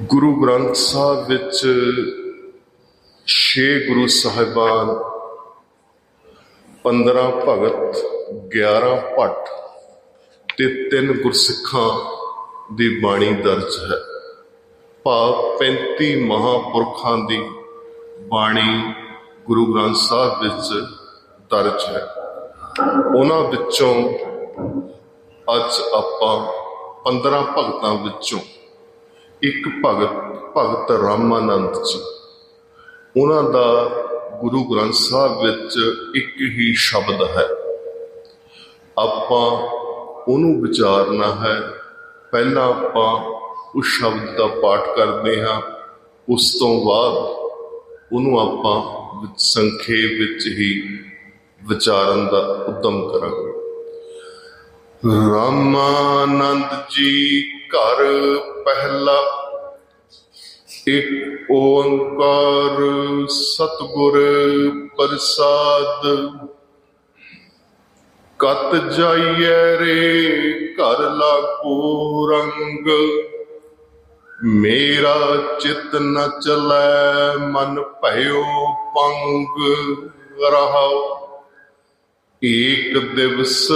ਗੁਰੂ ਗ੍ਰੰਥ ਸਾਹਿਬ ਵਿੱਚ ਛੇ ਗੁਰੂ ਸਾਹਿਬਾਨ 15 ਭਗਤ 11 ਭੱਟ ਤੇ ਤਿੰਨ ਗੁਰਸਿੱਖਾਂ ਦੀ ਬਾਣੀ ਦਰਜ ਹੈ। ਭਾਵ 35 ਮਹਾਪੁਰਖਾਂ ਦੀ ਬਾਣੀ ਗੁਰੂ ਗ੍ਰੰਥ ਸਾਹਿਬ ਵਿੱਚ ਦਰਜ ਹੈ। ਉਹਨਾਂ ਵਿੱਚੋਂ ਅੱਜ ਆਪਾਂ 15 ਭਗਤਾਂ ਵਿੱਚੋਂ ਇੱਕ ਭਗਤ ਭਗਤ ਰਾਮਾਨੰਦ ਜੀ। ਉਹਨਾਂ ਦਾ ਗੁਰੂ ਗ੍ਰੰਥ ਸਾਹਿਬ ਵਿੱਚ ਇੱਕ ਹੀ ਸ਼ਬਦ ਹੈ। ਆਪਾਂ ਉਹਨੂੰ ਵਿਚਾਰਨਾ ਹੈ। ਪਹਿਲਾਂ ਆਪਾਂ ਉਸ ਸ਼ਬਦ ਦਾ ਪਾਠ ਕਰਦੇ ਹਾਂ। ਉਸ ਤੋਂ ਬਾਅਦ ਉਹਨੂੰ ਆਪਾਂ ਸੰਖੇਪ ਵਿੱਚ ਹੀ ਵਿਚਾਰਨ ਦਾ ਉਦਮ ਕਰਾਂਗੇ। ਰਾਮਾਨੰਦ ਜੀ ਘਰ ਪਹਿਲਾ, ਇੱਕ ਓੰਕਾਰ ਸਤਿਗੁਰ ਪ੍ਰਸਾਦ। ਕਤ ਜਾਈਐ ਰੇ ਘਰ ਲਾਗੋ ਰੰਗ, ਮੇਰਾ ਚਿਤ ਨ ਚਲੈ ਮਨ ਭਇਓ ਪੰਗ ਰਹਾਉ। ਏਕ ਦਿਵਸ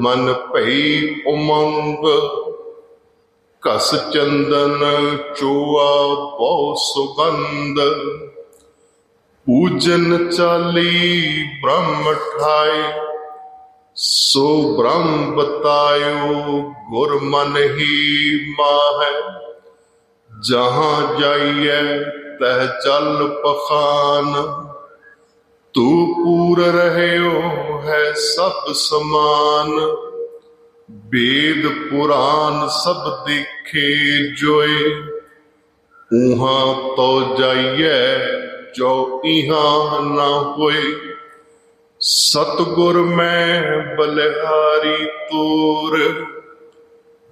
ਮਨ ਭਈ ਉਮੰਗ ਕਸ ਚੰਦਨ ਚੋਆ ਬਹੁ ਸੁਗੰਧ। ਪੂਜਨ ਚਾਲੀ ਬ੍ਰਹਮ ਠਾਈ ਸੋ ਬ੍ਰਹਮ ਬਤਾਇਓ ਗੁਰ ਮਨ ਹੀ ਮਾਹੈ। ਜਹਾਂ ਜਾਈਐ ਤਹ ਚਲ ਪਖਾਨ, ਤੂ ਪੂਰ ਰਹਿਓ ਹੈ ਸਭ ਸਮਾਨ। ਵੇਦ ਪੁਰਾਨ ਸਭ ਦੇਖੇ ਜੋਏ। ਉਹਾਂ ਤੋ ਜਾਈਐ ਜੋ ਇਹਾਂ ਨਾ ਹੋਏ। ਸਤਗੁਰ ਮੈਂ ਬਲਿਹਾਰੀ ਤੋਰ,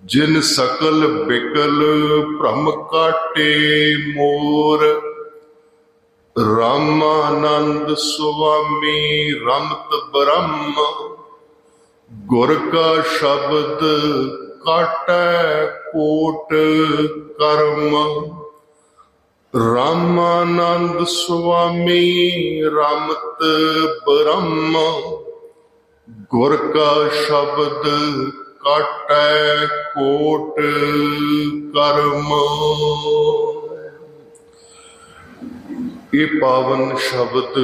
ਜਿਨ ਸਕਲ ਬਿਕਲ ਭ੍ਰਮ ਕਾਟੇ ਮੋਰ। ਰਾਮਾਨੰਦ ਸੁਆਮੀ ਰਮਤ ਬ੍ਰਹਮ ਗੁਰ ਕਾ ਸ਼ਬਦ ਕਾਟੈ ਕੋਟ ਕਰਮ। ਰਾਮਾਨੰਦ ਸੁਆਮੀ ਰਮਤ ਬ੍ਰਹਮ। ਗੁਰ ਕਾ ਸ਼ਬਦ ਕਾਟੈ ਕੋਟ ਕਰਮ। ਇਹ ਪਾਵਨ ਸ਼ਬਦ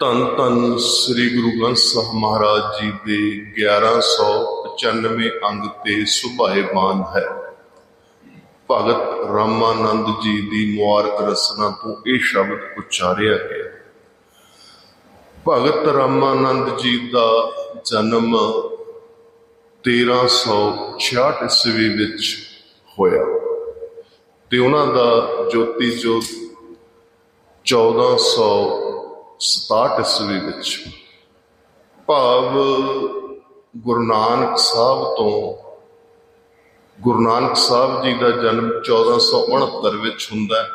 ਧੰਨ ਧੰਨ ਸ੍ਰੀ ਗੁਰੂ ਗ੍ਰੰਥ ਸਾਹਿਬ ਮਹਾਰਾਜ ਜੀ ਦੇ 1195 ਅੰਗ ਤੇ ਸੁਭਾਏਮਾਨ ਹੈ। ਭਗਤ ਰਾਮਾਨੰਦ ਜੀ ਦੀ ਮੁਬਾਰਕ ਰਸਨਾ ਤੋਂ ਇਹ ਸ਼ਬਦ ਉਚਾਰਿਆ ਗਿਆ। ਭਗਤ ਰਾਮਾਨੰਦ ਜੀ ਦਾ ਜਨਮ 1366 ਈਸਵੀ ਵਿੱਚ ਹੋਇਆ ਤੇ ਉਹਨਾਂ ਦਾ ਜੋਤੀ ਜੋਤ 1467 ਈਸਵੀ ਵਿੱਚ ਭਾਵ ਗੁਰੂ ਨਾਨਕ ਸਾਹਿਬ ਤੋਂ, ਗੁਰੂ ਨਾਨਕ ਸਾਹਿਬ ਜੀ ਦਾ ਜਨਮ 1469 ਵਿੱਚ ਹੁੰਦਾ ਹੈ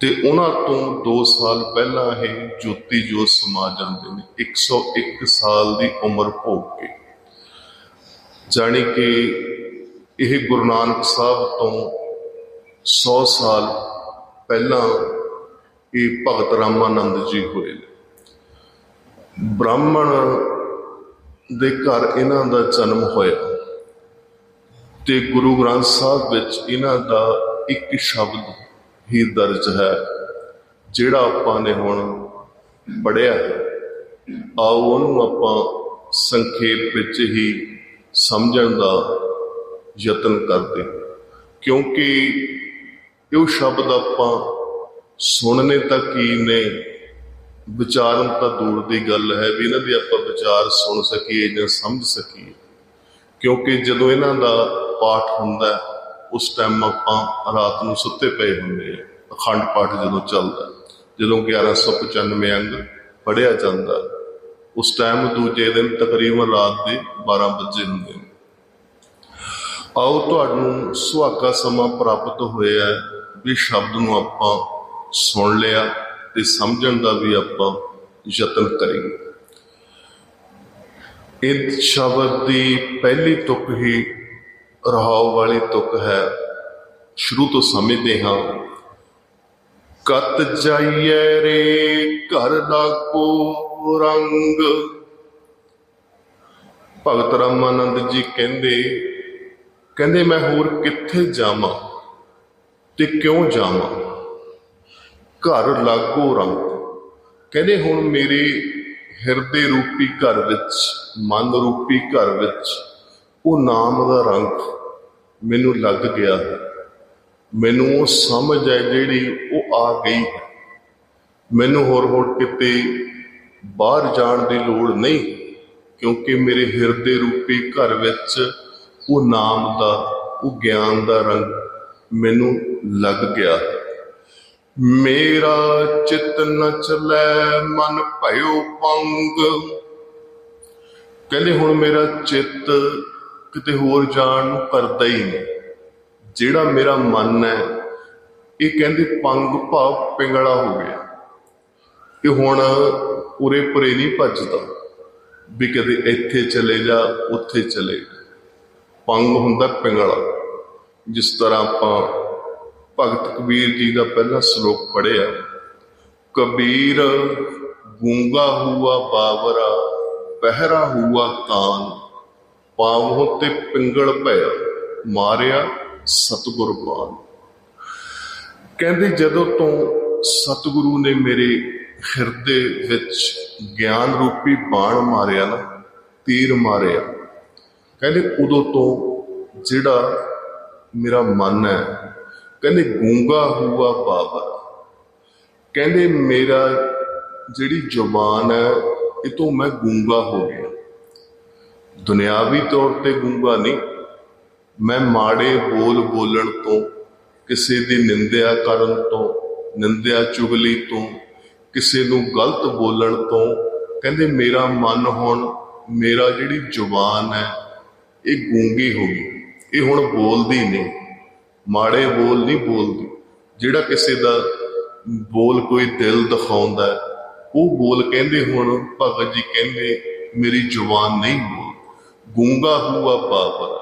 ਤੇ ਉਹਨਾਂ ਤੋਂ 2 ਸਾਲ ਪਹਿਲਾਂ ਇਹ ਜੋਤੀ ਜੋਤ ਸਮਾ ਜਾਂਦੇ ਨੇ 101 ਸਾਲ ਦੀ ਉਮਰ ਭੋਗ ਕੇ। ਜਾਣੀ ਕਿ ਇਹ ਗੁਰੂ ਨਾਨਕ ਸਾਹਿਬ ਤੋਂ 100 ਸਾਲ ਪਹਿਲਾਂ ਇਹ ਭਗਤ ਰਾਮਾਨੰਦ ਜੀ ਹੋਏ ਨੇ। ਬ੍ਰਾਹਮਣ ਦੇ ਘਰ ਇਹਨਾਂ ਦਾ ਜਨਮ ਹੋਇਆ ਤੇ ਗੁਰੂ ਗ੍ਰੰਥ ਸਾਹਿਬ ਵਿੱਚ ਇਹਨਾਂ ਦਾ ਇੱਕ ਸ਼ਬਦ ਹੀ ਦਰਜ ਹੈ, ਜਿਹੜਾ ਆਪਾਂ ਨੇ ਹੁਣ ਪੜਿਆ ਹੈ। ਆਓ ਉਹਨੂੰ ਆਪਾਂ ਸੰਖੇਪ ਵਿੱਚ ਹੀ ਸਮਝਣ ਦਾ ਯਤਨ ਕਰਦੇ ਕਿਉਂਕਿ ਇਹ ਸ਼ਬਦ ਆਪਾਂ ਸੁਣਨੇ ਤਾਂ ਕੀ ਨੇ? ਵਿਚਾਰਨ ਤਾਂ ਦੂਰ ਦੀ ਗੱਲ ਹੈ ਵੀ ਇਹਨਾਂ ਦੇ ਆਪਾਂ ਵਿਚਾਰ ਸੁਣ ਸਕੀਏ ਜਾਂ ਸਮਝ ਸਕੀਏ। ਕਿਉਂਕਿ ਜਦੋਂ ਇਹਨਾਂ ਦਾ ਪਾਠ ਹੁੰਦਾ ਉਸ ਟਾਈਮ ਆਪਾਂ ਰਾਤ ਨੂੰ ਸੁੱਤੇ ਪਏ ਹੁੰਦੇ ਆ ਅਖੰਡ ਪਾਠ ਜਦੋਂ ਚੱਲਦਾ ਹੈ, ਜਦੋਂ 1195 ਅੰਗ ਪੜਿਆ ਜਾਂਦਾ ਉਸ ਟਾਈਮ ਦੂਜੇ ਦਿਨ ਤਕਰੀਬਨ ਰਾਤ ਦੇ 12 ਵਜੇ ਹੁੰਦੇ ਨੇ। ਆਓ ਤੁਹਾਨੂੰ ਸੁਹਾਗਾ ਸਮਾਂ ਪ੍ਰਾਪਤ ਹੋਇਆ ਹੈ ਵੀ ਸ਼ਬਦ ਨੂੰ ਆਪਾਂ ਸੁਣ ਲਿਆ ਤੇ ਸਮਝਣ ਦਾ ਵੀ ਆਪਾਂ ਯਤਨ ਕਰੀਏ। ਇਹ ਸ਼ਬਦ ਦੀ ਪਹਿਲੀ ਤੁਕ ਹੀ ਰਹਾਉ ਵਾਲੀ ਤੁਕ ਹੈ। ਸ਼ੁਰੂ ਤੋਂ ਸਮਝਦੇ ਹਾਂ। ਕਤ ਜਾਈਏ ਰੇ ਘਰ ਦਾ ਕੋ ਰੰਗ। ਭਗਤ ਰਾਮਾਨੰਦ ਜੀ ਕਹਿੰਦੇ ਕਹਿੰਦੇ ਮੈਂ ਹੋਰ ਕਿੱਥੇ ਜਾਵਾਂ ਤੇ ਕਿਉਂ ਜਾਵਾਂ? ਘਰ ਲਾਗੋ ਰੰਗ। ਕਹਿੰਦੇ ਹੁਣ ਮੇਰੇ ਹਿਰਦੇ ਰੂਪੀ ਘਰ ਵਿੱਚ, ਮਨ ਰੂਪੀ ਘਰ ਵਿੱਚ, ਉਹ ਨਾਮ ਦਾ ਰੰਗ ਮੈਨੂੰ ਲੱਗ ਗਿਆ। ਹੈ ਮੈਨੂੰ ਉਹ ਸਮਝ ਹੈ ਜਿਹੜੀ ਉਹ ਆ ਗਈ। ਹੈ ਮੈਨੂੰ ਹੋਰ ਹੋਰ ਕਿਤੇ ਬਾਹਰ ਜਾਣ ਦੀ ਲੋੜ ਨਹੀਂ, ਕਿਉਂਕਿ ਮੇਰੇ ਹਿਰਦੇ ਰੂਪੀ ਘਰ ਵਿੱਚ ਉਹ ਨਾਮ ਦਾ, ਉਹ ਗਿਆਨ ਦਾ ਰੰਗ ਮੈਨੂੰ ਲੱਗ ਗਿਆ। ਹੈ ਮੇਰਾ ਚਿਤ ਨ ਮਨ ਭਇਓ ਪੰਗ ਕਹਿੰਦੇ ਹੁਣ ਮੇਰਾ ਚਿੱਤ ਕਿਤੇ ਹੋਰ ਜਾਣ ਨੂੰ ਕਰਦਾ ਹੀ ਨਹੀਂ। ਜਿਹੜਾ ਮੇਰਾ ਮਨ ਹੈ, ਇਹ ਕਹਿੰਦੇ ਪੰਗ ਭਾਵ ਪਿੰਗਲਾ ਹੋ ਗਿਆ। ਇਹ ਹੁਣ ਉਰੇ ਪਰੇ ਨਹੀਂ ਭੱਜਦਾ, ਵੀ ਕਦੇ ਇੱਥੇ ਚਲੇ ਜਾ, ਉੱਥੇ ਚਲੇ ਜਾ। ਪੰਗ ਹੁੰਦਾ ਪਿੰਗਲਾ, ਜਿਸ ਤਰ੍ਹਾਂ ਆਪਾਂ ਭਗਤ ਕਬੀਰ ਜੀ ਦਾ ਪਹਿਲਾ ਸ਼ਲੋਕ ਪੜਿਆ ਕਬੀਰ ਗੂੰਗਾ ਹੁਆ ਬਾਵਰਾ, ਪਹਿਰਾ ਹੁਆ ਕਾਨ, ਪਾਵੋ ਤੇ ਪਿੰਗਲ ਭਇਆ, ਮਾਰਿਆ ਸਤਿਗੁਰ ਬਾਣ ਕਹਿੰਦੇ, ਜਦੋਂ ਤੋਂ ਸਤਿਗੁਰੂ ਨੇ ਮੇਰੇ ਹਿਰਦੇ ਵਿੱਚ ਗਿਆਨ ਰੂਪੀ ਬਾਣ ਮਾਰਿਆ ਨਾ, ਤੀਰ ਮਾਰਿਆ, ਕਹਿੰਦੇ, ਉਦੋਂ ਤੋਂ ਜਿਹੜਾ ਮੇਰਾ ਮਨ ਹੈ ਕਹਿੰਦੇ ਗੂੰਗਾ ਹੁਆ ਬਾਬਰ ਕਹਿੰਦੇ ਮੇਰਾ ਜਿਹੜੀ ਜ਼ੁਬਾਨ ਹੈ, ਇਹ ਤੋਂ ਮੈਂ ਗੂੰਗਾ ਹੋ ਗਿਆ। ਦੁਨਿਆਵੀ ਤੌਰ ਤੇ ਗੂੰਗਾ ਨਹੀਂ, ਮੈਂ ਮਾੜੇ ਬੋਲ ਬੋਲਣ ਤੋਂ, ਕਿਸੇ ਦੀ ਨਿੰਦਿਆ ਕਰਨ ਤੋਂ, ਨਿੰਦਿਆ ਚੁਗਲੀ ਤੋਂ, ਕਿਸੇ ਨੂੰ ਗਲਤ ਬੋਲਣ ਤੋਂ, ਕਹਿੰਦੇ ਮੇਰਾ ਮਨ ਹੁਣ, ਮੇਰਾ ਜਿਹੜੀ ਜ਼ੁਬਾਨ ਹੈ, ਇਹ ਗੂੰਗੀ ਹੋ ਗਈ। ਇਹ ਹੁਣ ਬੋਲਦੀ ਨਹੀਂ। ਮਾੜੇ ਬੋਲ ਨਹੀਂ ਬੋਲਦੀ। ਜਿਹੜਾ ਕਿਸੇ ਦਾ ਬੋਲ ਕੋਈ ਦਿਲ ਦਿਖਾਉਂਦਾ ਉਹ ਬੋਲ ਕਹਿੰਦੇ ਹੁਣ, ਭਗਤ ਜੀ ਕਹਿੰਦੇ, ਮੇਰੀ ਜ਼ੁਬਾਨ ਨਹੀਂ ਬੋਲ। ਗੂੰਗਾ ਹੁਆ ਬਾਬਰ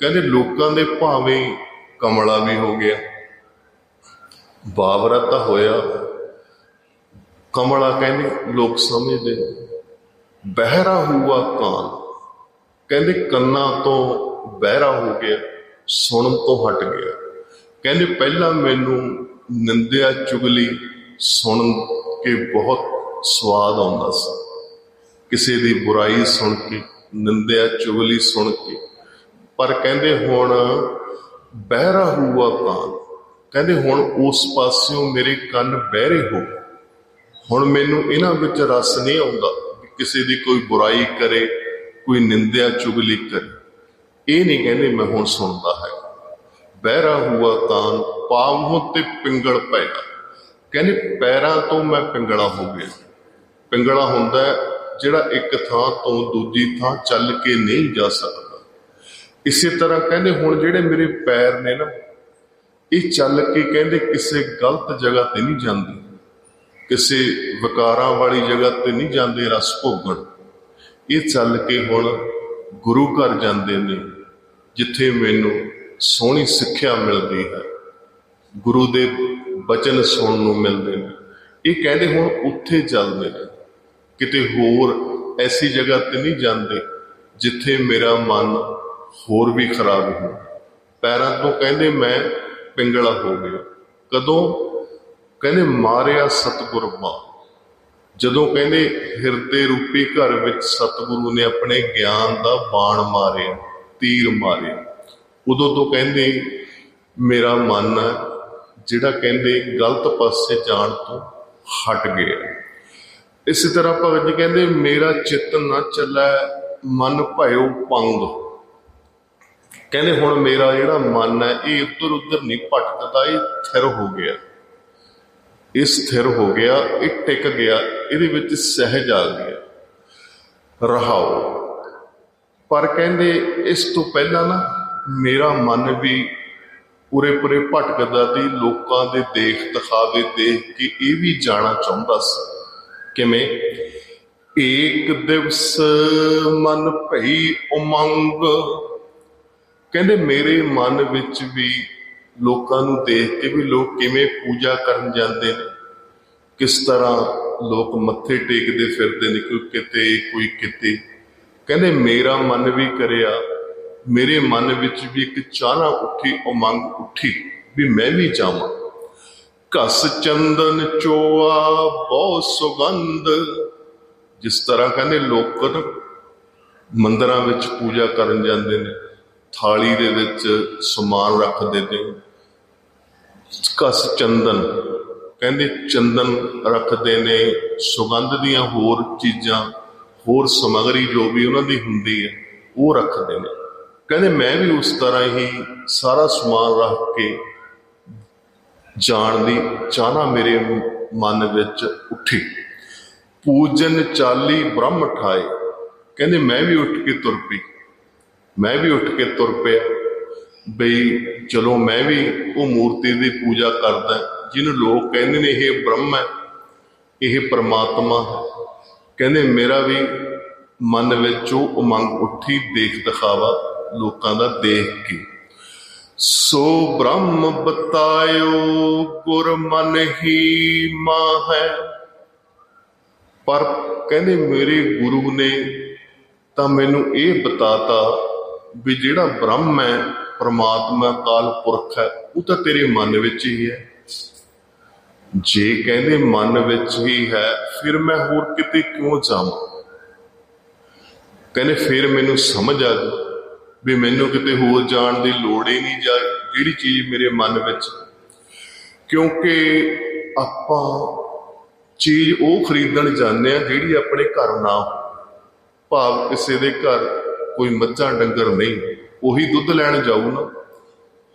ਕਹਿੰਦੇ ਲੋਕਾਂ ਦੇ ਭਾਵੇਂ ਕਮਲਾ ਵੀ ਹੋ ਗਿਆ। ਬਾਬਰਾ ਤਾਂ ਹੋਇਆ। ਕਮਲਾ ਕਹਿੰਦੇ, ਲੋਕ ਸਮਝਦੇ ਬਹਿਰਾ ਹੁਆ ਕਾਨ। ਕਹਿੰਦੇ ਕੰਨਾਂ ਤੋਂ ਬਹਿਰਾ ਹੋ ਗਿਆ। ਸੁਣਨ ਤੋਂ ਹਟ ਗਿਆ। ਕਹਿੰਦੇ ਪਹਿਲਾਂ ਮੈਨੂੰ ਨਿੰਦਿਆ ਚੁਗਲੀ ਸੁਣ ਕੇ ਬਹੁਤ ਸਵਾਦ ਆਉਂਦਾ ਸੀ। ਕਿਸੇ ਦੀ ਬੁਰਾਈ ਸੁਣ ਕੇ, ਨਿੰਦਿਆ ਚੁਗਲੀ ਸੁਣ ਕੇ। ਪਰ ਕਹਿੰਦੇ ਹੁਣ ਬਹਿਰਾ ਹੁਆ ਕਾਨ ਕਹਿੰਦੇ ਹੁਣ ਉਸ ਪਾਸਿਓਂ ਮੇਰੇ ਕੰਨ ਬਹਿਰੇ ਹੋ ਗਏ। ਹੁਣ ਮੈਨੂੰ ਇਹਨਾਂ ਵਿੱਚ ਰਸ ਨਹੀਂ ਆਉਂਦਾ ਕਿਸੇ ਦੀ ਕੋਈ ਬੁਰਾਈ ਕਰੇ, ਕੋਈ ਨਿੰਦਿਆ ਚੁਗਲੀ ਕਰੇ। ਇਹ ਨਹੀਂ ਕਹਿੰਦੇ ਮੈਂ ਹੁਣ ਸੁਣਦਾ ਹੈ। ਬਹਿਰਾ ਹੁਆ ਕਾਨ ਪਾਵੋਂ ਤੇ ਪਿੰਗਲ ਪਿਆ ਕਹਿੰਦੇ ਪੈਰਾਂ ਤੋਂ ਮੈਂ ਪਿੰਗਲਾ ਹੋ ਗਿਆ। ਪਿੰਗਲਾ ਹੁੰਦਾ ਜਿਹੜਾ ਇੱਕ ਥਾਂ ਤੋਂ ਦੂਜੀ ਥਾਂ ਚੱਲ ਕੇ ਨਹੀਂ ਜਾ ਸਕਦਾ। ਇਸੇ ਤਰ੍ਹਾਂ ਕਹਿੰਦੇ ਹੁਣ ਜਿਹੜੇ ਮੇਰੇ ਪੈਰ ਨੇ ਨਾ, ਇਹ ਚੱਲ ਕੇ ਕਹਿੰਦੇ ਕਿਸੇ ਗਲਤ ਜਗ੍ਹਾ ਤੇ ਨਹੀਂ ਜਾਂਦੇ। ਕਿਸੇ ਵਿਕਾਰਾਂ ਵਾਲੀ ਜਗ੍ਹਾ ਤੇ ਨਹੀਂ ਜਾਂਦੇ, ਰਸ ਭੋਗਣ। ਇਹ ਚੱਲ ਕੇ ਹੁਣ ਗੁਰੂ ਘਰ ਜਾਂਦੇ ਨੇ, ਜਿੱਥੇ ਮੈਨੂੰ ਸੋਹਣੀ ਸਿੱਖਿਆ ਮਿਲਦੀ ਹੈ। ਗੁਰੂ ਦੇ ਬਚਨ ਸੁਣਨ ਨੂੰ ਮਿਲਦੇ ਨੇ। ਇਹ ਕਹਿੰਦੇ ਹੁਣ ਉੱਥੇ ਚੱਲਦੇ ਨੇ। ਕਿਤੇ ਹੋਰ ਐਸੀ ਜਗ੍ਹਾ ਤੇ ਨਹੀਂ ਜਾਂਦੇ, ਜਿੱਥੇ ਮੇਰਾ ਮਨ ਹੋਰ ਵੀ ਖਰਾਬ ਹੋ ਪੈਰਾਂ ਤੋਂ ਕਹਿੰਦੇ ਮੈਂ ਪਿੰਗਲਾ ਹੋ ਗਿਆ। ਕਦੋਂ? ਕਹਿੰਦੇ ਮਾਰਿਆ ਸਤਿਗੁਰ ਮਾਂ। ਜਦੋਂ ਕਹਿੰਦੇ ਹਿਰਦੇ ਰੂਪੀ ਘਰ ਵਿੱਚ ਸਤਿਗੁਰੂ ਨੇ ਆਪਣੇ ਗਿਆਨ ਦਾ ਬਾਣ ਮਾਰਿਆ, ਤੀਰ ਮਾਰਿਆ, ਉਦੋਂ ਤੋਂ ਕਹਿੰਦੇ ਮੇਰਾ ਮਨ ਹੈ ਜਿਹੜਾ ਕਹਿੰਦੇ ਗਲਤ ਪਾਸੇ ਜਾਣ ਤੋਂ ਹਟ ਗਿਆ। ਇਸੇ ਤਰ੍ਹਾਂ ਭਗਤ ਜੀ ਕਹਿੰਦੇ ਮੇਰਾ ਚਿੱਤ ਨਾ ਚੱਲੈ, ਮਨ ਭਇਓ ਪੰਗ ਕਹਿੰਦੇ ਹੁਣ ਮੇਰਾ ਜਿਹੜਾ ਮਨ ਹੈ, ਇਹ ਉੱਧਰ ਉੱਧਰ ਨਹੀਂ ਭਟਕਦਾ, ਇਹ ਥਿਰ ਹੋ ਗਿਆ। ਇਹ ਸਥਿਰ ਹੋ ਗਿਆ, ਇਹ ਟਿਕ ਗਿਆ, ਇਹਦੇ ਵਿੱਚ ਸਹਿਜ ਆ ਗਿਆ। ਰਹਾਓ। ਪਰ ਕਹਿੰਦੇ ਇਸ ਤੋਂ ਪਹਿਲਾਂ ਨਾ ਮੇਰਾ ਮਨ ਵੀ ਪੂਰੇ ਪੂਰੇ ਭਟਕਦਾ ਸੀ, ਲੋਕਾਂ ਦੇ ਦੇਖ ਦਿਖਾਵੇ ਦੇਖ ਕੇ ਇਹ ਵੀ ਜਾਣਾ ਚਾਹੁੰਦਾ ਸੀ। ਕਿਵੇਂ? ਏਕ ਦਿਵਸ ਮਨ ਭਈ ਉਮੰਗ। ਕਹਿੰਦੇ ਮੇਰੇ ਮਨ ਵਿੱਚ ਵੀ ਲੋਕਾਂ ਨੂੰ ਦੇਖ ਕੇ ਵੀ ਲੋਕ ਕਿਵੇਂ ਪੂਜਾ ਕਰਨ ਜਾਂਦੇ ਨੇ। ਕਿਸ ਤਰ੍ਹਾਂ ਲੋਕ ਮੱਥੇ ਟੇਕਦੇ ਫਿਰਦੇ ਨੇ, ਕੋਈ ਕਿਤੇ ਕੋਈ ਕਿਤੇ। ਕਹਿੰਦੇ, ਮੇਰਾ ਮਨ ਵੀ ਕਰਿਆ, ਮੇਰੇ ਮਨ ਵਿੱਚ ਵੀ ਇੱਕ ਚਾਹਨਾ ਉੱਠੀ ਉਮੰਗ ਉੱਠੀ ਵੀ ਮੈਂ ਵੀ ਜਾਵਾਂ। ਘਸ ਚੰਦਨ ਚੋਆ, ਬਹੁ ਸੁਗੰਧ। ਜਿਸ ਤਰ੍ਹਾਂ ਕਹਿੰਦੇ, ਲੋਕ ਨਾ ਮੰਦਰਾਂ ਵਿੱਚ ਪੂਜਾ ਕਰਨ ਜਾਂਦੇ ਨੇ, ਥਾਲੀ ਦੇ ਵਿੱਚ ਸਮਾਨ ਰੱਖਦੇ ਨੇ ਕਸ ਚੰਦਨ। ਕਹਿੰਦੇ, ਚੰਦਨ ਰੱਖਦੇ ਨੇ, ਸੁਗੰਧ ਦੀਆਂ ਹੋਰ ਚੀਜ਼ਾਂ, ਹੋਰ ਸਮਗਰੀ ਜੋ ਵੀ ਉਹਨਾਂ ਦੀ ਹੁੰਦੀ ਹੈ, ਉਹ ਰੱਖਦੇ ਨੇ। ਕਹਿੰਦੇ, ਮੈਂ ਵੀ ਉਸ ਤਰ੍ਹਾਂ ਹੀ ਸਾਰਾ ਸਮਾਨ ਰੱਖ ਕੇ ਜਾਣ ਦੀ ਚਾਹਨਾ ਮੇਰੇ ਮਨ ਵਿੱਚ ਉੱਠੀ। ਪੂਜਨ ਚਾਲੀ ਬ੍ਰਹਮ ਠਾਏ। ਕਹਿੰਦੇ, ਮੈਂ ਵੀ ਉੱਠ ਕੇ ਤੁਰ ਪਈ। ਮੈਂ ਵੀ ਉੱਠ ਕੇ ਤੁਰ ਪਿਆ। ਬਈ ਚਲੋ ਮੈਂ ਵੀ ਉਹ ਮੂਰਤੀ ਦੀ ਪੂਜਾ ਕਰਦਾ ਜਿਹਨੂੰ ਲੋਕ ਕਹਿੰਦੇ ਨੇ ਇਹ ਬ੍ਰਹਮ ਹੈ, ਇਹ ਪਰਮਾਤਮਾ ਹੈ। ਕਹਿੰਦੇ ਮੇਰਾ ਵੀ ਮਨ ਵਿੱਚ ਉਹ ਉਮੰਗ ਉੱਠੀ ਦੇਖ ਦਿਖਾਵਾ ਲੋਕਾਂ ਦਾ ਦੇਖ ਕੇ। ਸੋ ਬ੍ਰਹਮ ਬਤਾਇਓ, ਗੁਰ ਮਨ ਹੀ ਮਾਹੈ ਪਰ ਕਹਿੰਦੇ ਮੇਰੇ ਗੁਰੂ ਨੇ ਤਾਂ ਮੈਨੂੰ ਇਹ ਬਤਾਤਾ ਵੀ ਜਿਹੜਾ ਬ੍ਰਹਮ ਹੈ ਪਰਮਾਤਮਾ ਕਾਲ ਪੁਰਖ ਹੈ, ਉਹ ਤਾਂ ਤੇਰੇ ਮਨ ਵਿੱਚ ਹੀ ਹੈ। ਜੇ ਕਹਿੰਦੇ ਮਨ ਵਿੱਚ ਹੀ ਹੈ, ਫਿਰ ਮੈਂ ਹੋਰ ਕਿਤੇ ਕਿਉਂ ਜਾਵਾਂ? ਕਹਿੰਦੇ ਫਿਰ ਮੈਨੂੰ ਸਮਝ ਆ ਗਈ ਵੀ ਮੈਨੂੰ ਕਿਤੇ ਹੋਰ ਜਾਣ ਦੀ ਲੋੜ ਹੀ ਨਹੀਂ ਜਾਂ ਜਿਹੜੀ ਚੀਜ਼ ਮੇਰੇ ਮਨ ਵਿੱਚ। ਕਿਉਂਕਿ ਆਪਾਂ ਚੀਜ਼ ਉਹ ਖਰੀਦਣ ਜਾਂਦੇ ਆ ਜਿਹੜੀ ਆਪਣੇ ਘਰ ਨਾ ਹੋ ਭਾਵ ਕਿਸੇ ਦੇ ਘਰ ਕੋਈ ਮੱਝਾਂ ਡੰਗਰ ਨਹੀਂ। ਉਹੀ ਦੁੱਧ ਲੈਣ ਜਾਊ ਨਾ।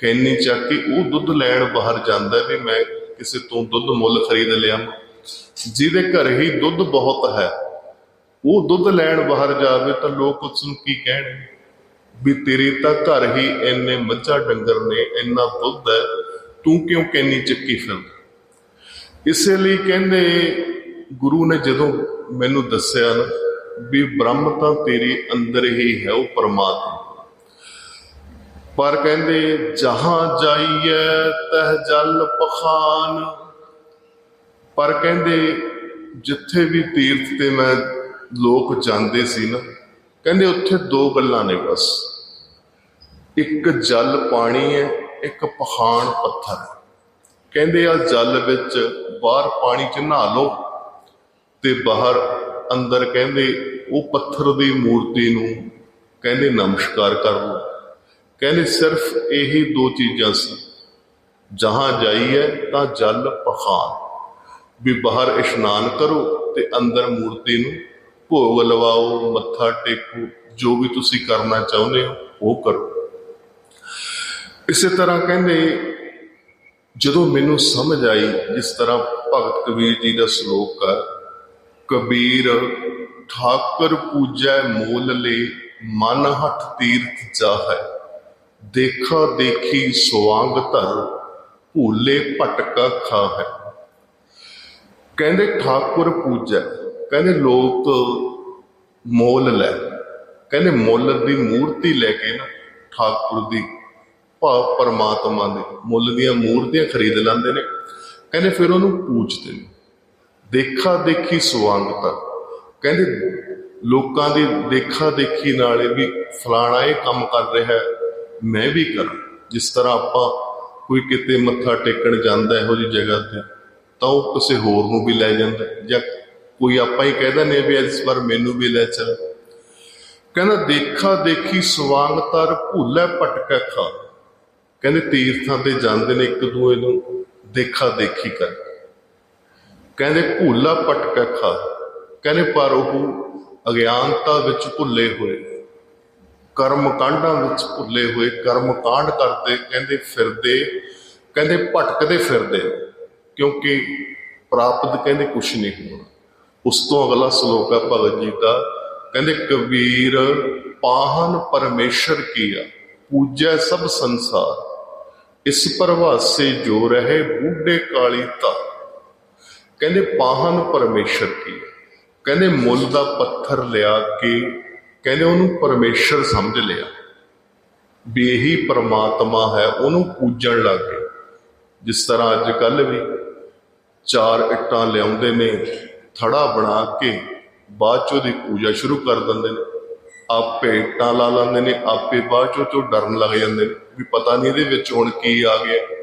ਕੈਨੀ ਚੱਕ ਕੇ ਉਹ ਦੁੱਧ ਲੈਣ ਬਾਹਰ ਜਾਂਦਾ ਵੀ ਮੈਂ ਕਿਸੇ ਤੋਂ ਦੁੱਧ ਮੁੱਲ ਖਰੀਦ ਲਿਆ। ਜਿਹਦੇ ਘਰ ਹੀ ਦੁੱਧ ਬਹੁਤ ਹੈ, ਉਹ ਦੁੱਧ ਲੈਣ ਬਾਹਰ ਜਾਵੇ ਤਾਂ ਲੋਕ ਉਸ ਨੂੰ ਕੀ ਕਹਿਣਗੇ? ਵੀ ਤੇਰੇ ਤਾਂ ਘਰ ਹੀ ਇੰਨੇ ਮੱਝਾਂ ਡੰਗਰ ਨੇ, ਇੰਨਾ ਦੁੱਧ ਹੈ, ਤੂੰ ਕਿਉਂ ਕੈਨੀ ਚੱਕੀ ਫਿਰਦਾ? ਇਸੇ ਲਈ ਕਹਿੰਦੇ ਗੁਰੂ ਨੇ ਜਦੋਂ ਮੈਨੂੰ ਦੱਸਿਆ ਨਾ ਵੀ ਬ੍ਰਹਮ ਤਾਂ ਤੇਰੇ ਅੰਦਰ ਹੀ ਹੈ, ਉਹ ਪਰਮਾਤਮਾ। ਪਰ ਕਹਿੰਦੇ, ਜਹਾਂ ਜਾਈਐ, ਤਹ ਜਲ ਪਖਾਨ। ਪਰ ਕਹਿੰਦੇ, ਜਿੱਥੇ ਵੀ ਤੀਰਥ ਤੇ ਮੈਂ ਲੋਕ ਜਾਂਦੇ ਸੀ ਨਾ, ਕਹਿੰਦੇ ਉੱਥੇ ਦੋ ਗੱਲਾਂ ਨੇ ਬਸ। ਇੱਕ ਜਲ ਪਾਣੀ ਹੈ ਇੱਕ ਪਖਾਨ ਪੱਥਰ। ਹੈ ਕਹਿੰਦੇ, ਆ ਜਲ ਵਿੱਚ ਬਾਹਰ ਪਾਣੀ ਚ ਨਹਾ ਲਓ। ਤੇ ਬਾਹਰ ਅੰਦਰ ਕਹਿੰਦੇ, ਉਹ ਪੱਥਰ ਦੀ ਮੂਰਤੀ ਨੂੰ ਕਹਿੰਦੇ ਨਮਸਕਾਰ ਕਰ ਲਓ। ਕਹਿੰਦੇ ਸਿਰਫ ਇਹੀ ਦੋ ਚੀਜ਼ਾਂ ਸੀ। ਜਹਾਂ ਜਾਈਏ ਤਾਂ ਜਲ ਪਖਾਨ ਵੀ ਬਾਹਰ ਇਸ਼ਨਾਨ ਕਰੋ ਤੇ ਅੰਦਰ ਮੂਰਤੀ ਨੂੰ ਭੋਗ ਲਵਾਓ, ਮੱਥਾ ਟੇਕੋ, ਜੋ ਵੀ ਤੁਸੀਂ ਕਰਨਾ ਚਾਹੁੰਦੇ ਹੋ, ਉਹ ਕਰੋ। ਇਸੇ ਤਰ੍ਹਾਂ ਕਹਿੰਦੇ, ਜਦੋਂ ਮੈਨੂੰ ਸਮਝ ਆਈ ਜਿਸ ਤਰ੍ਹਾਂ ਭਗਤ ਕਬੀਰ ਜੀ ਦਾ ਸ਼ਲੋਕ ਹੈ, ਕਬੀਰ, ਠਾਕਰ ਪੂਜੈ ਮੂਲ ਲੈ, ਮਨ ਹੱਥ ਤੀਰਥ ਜਾਹੈ। ਦੇਖਾ ਦੇਖੀ ਸਵਾਂਗ ਧਰ, ਭੂਲੇ ਭਟਕਾ ਖਾ ਹੈ। ਕਹਿੰਦੇ ਠਾਕੁਰ ਪੂਜੈ, ਕਹਿੰਦੇ ਲੋਕ ਮੋਲ ਲੈ। ਕਹਿੰਦੇ ਮੁੱਲ ਦੀ ਮੂਰਤੀ ਲੈ ਕੇ ਨਾ ਠਾਕੁਰ ਦੀ, ਭਾਵ ਪਰਮਾਤਮਾ ਦੇ ਮੁੱਲ ਦੀਆਂ ਮੂਰਤੀਆਂ ਖਰੀਦ ਲੈਂਦੇ ਨੇ। ਕਹਿੰਦੇ ਫਿਰ ਉਹਨੂੰ ਪੂਜਦੇ ਨੇ। ਦੇਖਾ ਦੇਖੀ ਸਵਾਂਗਤਾ ਕਹਿੰਦੇ ਲੋਕਾਂ ਦੀ ਦੇਖਾ ਦੇਖੀ ਨਾਲੇ ਵੀ ਫਲਾਣਾ ਇਹ ਕੰਮ ਕਰ ਰਿਹਾ ਹੈ। ਮੈਂ ਵੀ ਕਰਾਂ। ਜਿਸ ਤਰ੍ਹਾਂ ਆਪਾਂ ਕੋਈ ਕਿਤੇ ਮੱਥਾ ਟੇਕਣ ਜਾਂਦਾ ਇਹੋ ਜਿਹੀ ਜਗ੍ਹਾ ਤੇ, ਤਾਂ ਉਹ ਕਿਸੇ ਹੋਰ ਨੂੰ ਵੀ ਲੈ ਜਾਂਦਾ ਜਾਂ ਕੋਈ ਆਪਾਂ ਹੀ ਕਹਿ ਦਿੰਦੇ ਵੀ ਇਸ ਵਾਰ ਮੈਨੂੰ ਵੀ ਲੈ ਚੱਲ। ਕਹਿੰਦਾ, ਦੇਖਾ ਦੇਖੀ ਸਵਾਂਗ ਤਰ ਭੁੱਲੇ ਭਟਕੈ ਖਾ। ਕਹਿੰਦੇ, ਤੀਰਥਾਂ ਤੇ ਜਾਂਦੇ ਨੇ ਇੱਕ ਦੂਏ ਨੂੰ, ਦੇਖਾ ਦੇਖੀ ਕਰ। ਕਹਿੰਦੇ, ਭੁੱਲਾ ਭਟਕੈ ਖਾ। ਕਹਿੰਦੇ, ਪਰ ਉਹ ਅਗਿਆਨਤਾ ਵਿੱਚ ਭੁੱਲੇ ਹੋਏ। ਕਰਮ ਕਾਂਡਾਂ ਵਿੱਚ ਭੁੱਲੇ ਹੋਏ ਕਰਮ ਕਾਂਡ ਕਰਦੇ, ਕਹਿੰਦੇ ਫਿਰਦੇ, ਕਹਿੰਦੇ ਭਟਕਦੇ ਫਿਰਦੇ। ਕਿਉਂਕਿ ਪ੍ਰਾਪਤ ਕਹਿੰਦੇ ਕੁਛ ਨਹੀਂ ਹੋਣਾ। ਉਸ ਤੋਂ ਅਗਲਾ ਸ਼ਲੋਕ ਹੈ ਭਗਤ ਜੀ ਦਾ, ਕਹਿੰਦੇ ਕਬੀਰ, ਪਾਹਨ ਪਰਮੇਸ਼ਰ ਕੀਆ, ਪੂਜੈ ਸਭ ਸੰਸਾਰ। ਇਸ ਪਰਵਾਸੇ ਜੋ ਰਹੇ ਬੂਢੇ ਕਾਲੀ ਤਾ। ਕਹਿੰਦੇ ਪਾਹਨ ਪਰਮੇਸ਼ਰ ਕੀ ਕਹਿੰਦੇ ਮੁੱਲ ਦਾ ਪੱਥਰ ਲਿਆ ਕੇ ਕਹਿੰਦੇ ਉਹਨੂੰ ਪਰਮੇਸ਼ਰ ਸਮਝ ਲਿਆ। ਵੀ ਇਹੀ ਪ੍ਰਮਾਤਮਾ ਹੈ, ਉਹਨੂੰ ਪੂਜਣ ਲੱਗ ਗਏ। ਜਿਸ ਤਰ੍ਹਾਂ ਅੱਜ ਕੱਲ ਵੀ ਚਾਰ ਇੱਟਾਂ ਲਿਆਉਂਦੇ ਨੇ, ਥੜਾ ਬਣਾ ਕੇ ਬਾਅਦ ਚ ਉਹਦੀ ਪੂਜਾ ਸ਼ੁਰੂ ਕਰ ਦਿੰਦੇ ਨੇ। ਆਪੇ ਇੱਟਾਂ ਲਾ ਲੈਂਦੇ ਨੇ, ਆਪੇ ਬਾਅਦ ਚੋਂ ਤੋਂ ਡਰਨ ਲੱਗ ਜਾਂਦੇ ਨੇ। ਵੀ ਪਤਾ ਨਹੀਂ ਇਹਦੇ ਵਿੱਚ ਹੁਣ ਕੀ ਆ ਗਿਆ।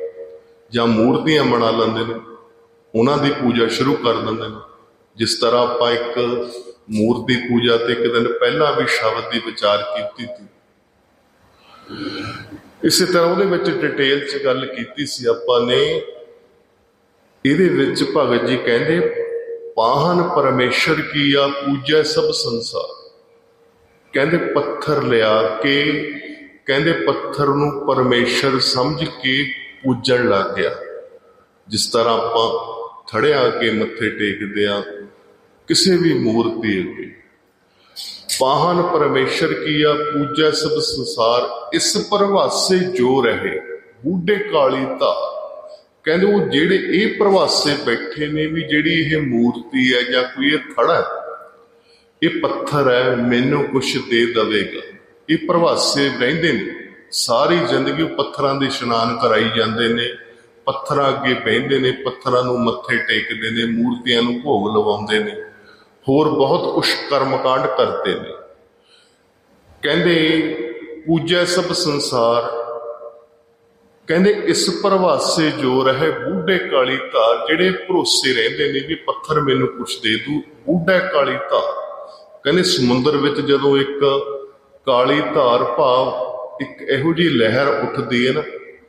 ਜਾਂ ਮੂਰਤੀਆਂ ਬਣਾ ਲੈਂਦੇ ਨੇ, ਉਹਨਾਂ ਦੀ ਪੂਜਾ ਸ਼ੁਰੂ ਕਰ ਦਿੰਦੇ ਨੇ। ਜਿਸ ਤਰ੍ਹਾਂ ਆਪਾਂ ਇੱਕ ਮੂਰਤੀ ਪੂਜਾ ਤੇ ਇੱਕ ਦਿਨ ਪਹਿਲਾਂ ਵੀ ਸ਼ਬਦ ਦੀ ਵਿਚਾਰ ਕੀਤੀ ਸੀ। ਇਸੇ ਤਰ੍ਹਾਂ ਉਹਦੇ ਵਿੱਚ ਡਿਟੇਲ 'ਚ ਗੱਲ ਕੀਤੀ ਸੀ। ਆਪਾਂ ਨੇ ਇਹਦੇ ਵਿੱਚ ਭਗਤ ਜੀ ਕਹਿੰਦੇ, ਪਾਹਨ ਪਰਮੇਸ਼ਰ ਕੀਆ ਪੂਜੈ ਸਭ ਸੰਸਾਰ। ਕਹਿੰਦੇ, ਪੱਥਰ ਲਿਆ ਕੇ। ਕਹਿੰਦੇ, ਪੱਥਰ ਨੂੰ ਪਰਮੇਸ਼ਰ ਸਮਝ ਕੇ ਪੂਜਣ ਲੱਗ ਗਿਆ। ਜਿਸ ਤਰ੍ਹਾਂ ਆਪਾਂ ਥੜਿਆ ਕੇ ਮੱਥੇ ਟੇਕਦੇ ਆ ਕਿਸੇ ਵੀ ਮੂਰਤੀ ਅੱਗੇ। ਪਾਹਨ ਪਰਮੇਸ਼ਰ ਕੀਆ ਪੂਜੈ ਸਭ ਸੰਸਾਰ, ਇਸ ਪ੍ਰਵਾਸੇ ਜੋ ਰਹੇ, ਬੂਢੇ ਕਾਲੀ ਧਾ। ਕਹਿੰਦੇ ਉਹ ਜਿਹੜੇ ਇਹ ਪ੍ਰਵਾਸੇ ਬੈਠੇ ਨੇ ਵੀ ਜਿਹੜੀ ਇਹ ਮੂਰਤੀ ਹੈ ਜਾਂ ਕੋਈ ਇਹ ਥੜਾ ਇਹ ਪੱਥਰ ਹੈ, ਮੈਨੂੰ ਕੁਛ ਦੇ ਦੇਵੇਗਾ। ਇਹ ਪ੍ਰਵਾਸੇ ਰਹਿੰਦੇ ਨੇ, ਸਾਰੀ ਜ਼ਿੰਦਗੀ ਉਹ ਪੱਥਰਾਂ ਦੇ ਇਸ਼ਨਾਨ ਕਰਾਈ ਜਾਂਦੇ ਨੇ। ਪੱਥਰਾਂ ਅੱਗੇ ਬਹਿੰਦੇ ਨੇ, ਪੱਥਰਾਂ ਨੂੰ ਮੱਥੇ ਟੇਕਦੇ ਨੇ, ਮੂਰਤੀਆਂ ਨੂੰ ਭੋਗ ਲਵਾਉਂਦੇ ਨੇ। ਹੋਰ ਬਹੁਤ ਕੁਛ ਕਰਮਕਾਂਡ ਕਰਦੇ ਨੇ। ਕਹਿੰਦੇ, ਪੂਜੈ ਸਭ ਸੰਸਾਰ। ਕਹਿੰਦੇ, ਇਸ ਪ੍ਰਵਾਸੇ ਜੋ ਰਹੇ ਬੂਢੇ ਕਾਲੀ ਧਾਰ, ਜਿਹੜੇ ਭਰੋਸੇ ਰਹਿੰਦੇ ਨੇ ਵੀ ਪੱਥਰ ਮੈਨੂੰ ਕੁਛ ਦੇ ਦੂ, ਬੂਢਾ ਕਾਲੀ ਧਾਰ। ਕਹਿੰਦੇ, ਸਮੁੰਦਰ ਵਿੱਚ ਜਦੋਂ ਇੱਕ ਕਾਲੀ ਧਾਰ ਭਾਵ ਇੱਕ ਇਹੋ ਜਿਹੀ ਲਹਿਰ ਉੱਠਦੀ ਹੈ ਨਾ,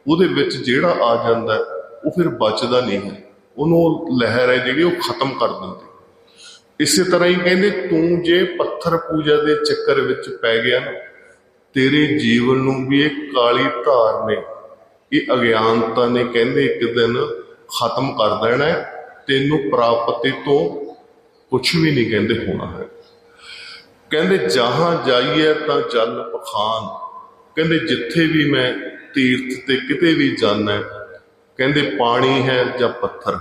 ਉਹਦੇ ਵਿੱਚ ਜਿਹੜਾ ਆ ਜਾਂਦਾ, ਉਹ ਫਿਰ ਬਚਦਾ ਨਹੀਂ। ਹੈ ਉਹਨੂੰ ਲਹਿਰ ਹੈ ਜਿਹੜੀ, ਉਹ ਖਤਮ ਕਰ ਦਿੰਦੀ। ਇਸੇ ਤਰ੍ਹਾਂ ਹੀ ਕਹਿੰਦੇ, ਤੂੰ ਜੇ ਪੱਥਰ ਪੂਜਾ ਦੇ ਚੱਕਰ ਵਿੱਚ ਪੈ ਗਿਆ ਤੇਰੇ ਜੀਵਨ ਨੂੰ ਵੀ ਇਹ ਕਾਲੀ ਧਾਰ ਨੇ, ਇਹ ਅਗਿਆਨਤਾ ਨੇ ਕਹਿੰਦੇ ਇੱਕ ਦਿਨ ਖਤਮ ਕਰ ਦੇਣਾ ਤੈਨੂੰ ਪ੍ਰਾਪਤੀ ਤੋਂ ਕੁਝ ਵੀ ਨਹੀਂ ਕਹਿੰਦੇ ਹੋਣਾ ਹੈ। ਕਹਿੰਦੇ, ਜਹਾਂ ਜਾਈਏ ਤਾਂ ਚੱਲ ਪਖਾਨ। ਕਹਿੰਦੇ, ਜਿੱਥੇ ਵੀ ਮੈਂ ਤੀਰਥ ਤੇ ਕਿਤੇ ਵੀ ਜਾਣਾ ਕਹਿੰਦੇ, ਪਾਣੀ ਹੈ ਜਾਂ ਪੱਥਰ।